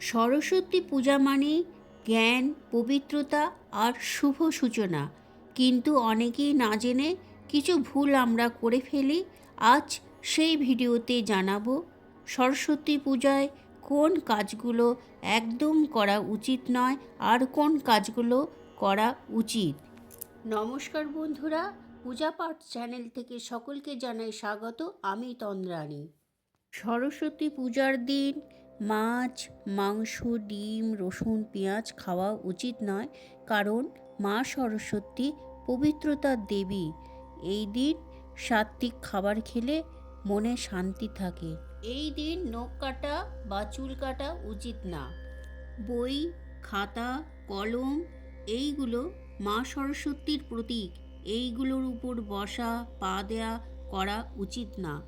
সরস্বতী পূজা মানে জ্ঞান, পবিত্রতা আর শুভ সূচনা। কিন্তু অনেকেই না জেনে কিছু ভুল আমরা করে ফেলি, আজ সেই ভিডিওতে জানাব সরস্বতী পূজায় কোন কাজগুলো একদম করা উচিত নয় আর কোন কাজগুলো করা উচিত। নমস্কার বন্ধুরা, পূজা পাঠ চ্যানেল থেকে সকলকে জানাই স্বাগত। আমি তন্দ্রাণী। সরস্বতী পূজার দিন মাছ, মাংস, ডিম, রসুন, পেঁয়াজ খাওয়া উচিত নয়, কারণ মা সরস্বতী পবিত্রতার দেবী। এই দিন সাত্ত্বিক খাবার খেলে মনে শান্তি থাকে। এই দিন নখ কাটা বা চুল কাটা উচিত না। বই, খাতা, কলম, এইগুলো মা সরস্বতীর প্রতীক। এইগুলোর উপর বসা, পা দেয়া করা উচিত না।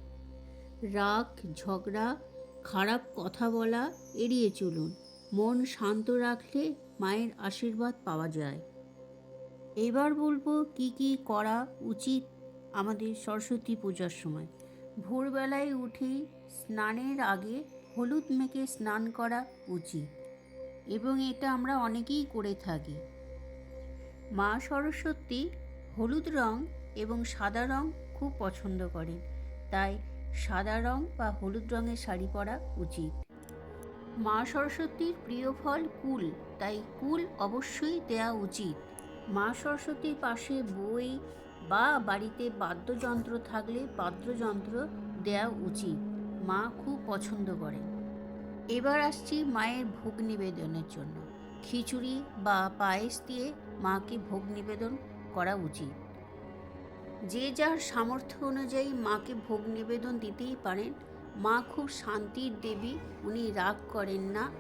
রাগ, ঝগড়া খারাপ কথা বলা এড়িয়ে চলুন। মন শান্ত রাখলে মায়ের আশীর্বাদ পাওয়া যায়। এবার বলব কি কি করা উচিত আমাদের সরস্বতী পূজার সময়। ভোরবেলায় উঠেই স্নানের আগে হলুদ মেখে স্নান করা উচিত এবং এটা আমরা অনেকেই করে থাকি। মা সরস্বতী হলুদ রং এবং সাদা রং খুব পছন্দ করেন। তাই সাদা রং বা হলুদ রঙের শাড়ি পরা উচিত। মা সরস্বতীর প্রিয় ফল কুল, তাই কুল অবশ্যই দেওয়া উচিত। মা সরস্বতীর পাশে বই বা বাড়িতে বাদ্যযন্ত্র থাকলে বাদ্যযন্ত্র দেওয়া উচিত। মা খুব পছন্দ করেন এবার আসছি মায়ের ভোগ নিবেদনের জন্য। খিচুড়ি বা পায়েস দিয়ে মাকে ভোগ নিবেদন করা উচিত। যে যার সামর্থ্য অনুযায়ী মাকে ভোগ নিবেদন দিতেই পারেন। মা খুব শান্তির দেবী, উনি রাগ করেন না।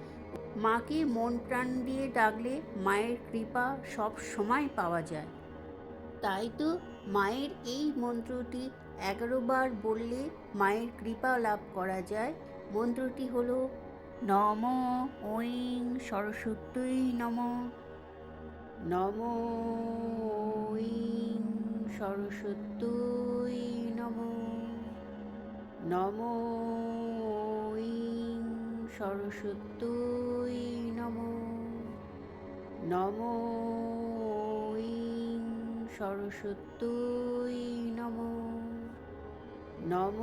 মাকে মন প্রাণ দিয়ে ডাকলে মায়ের কৃপা সব সময় পাওয়া যায়। তাই তো মায়ের এই মন্ত্রটি এগারো বার বললে মায়ের কৃপা লাভ করা যায়। মন্ত্রটি হলো, নম ঐং সরস্বতী নম। নম ঐং সরস্বতী নম। নম ইং সরস্বত্যই নম। নম ইং সরস্বত্যই নম। নম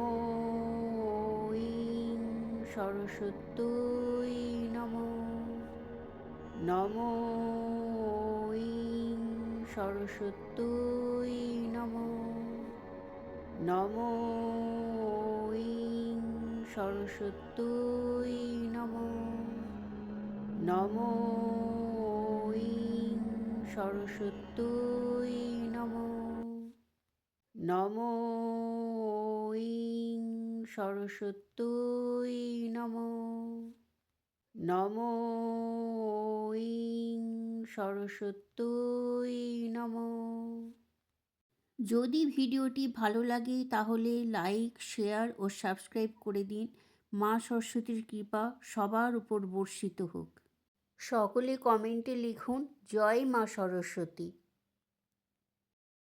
ইং সরস্বত্যই নম। নম সরস্বতী নম। নম। ঐং সরস্বতী নম। নম। ঐং সরস্বতী নম। নম। ঐং সরস্বতী নম। নম। সরস্বতী নম। যদি ভিডিওটি ভালো লাগে, তাহলে লাইক, শেয়ার ও সাবস্ক্রাইব করে দিন। মা সরস্বতীর কৃপা সবার উপর বর্ষিত হোক। সকলে কমেন্টে লিখুন, জয় মা সরস্বতী।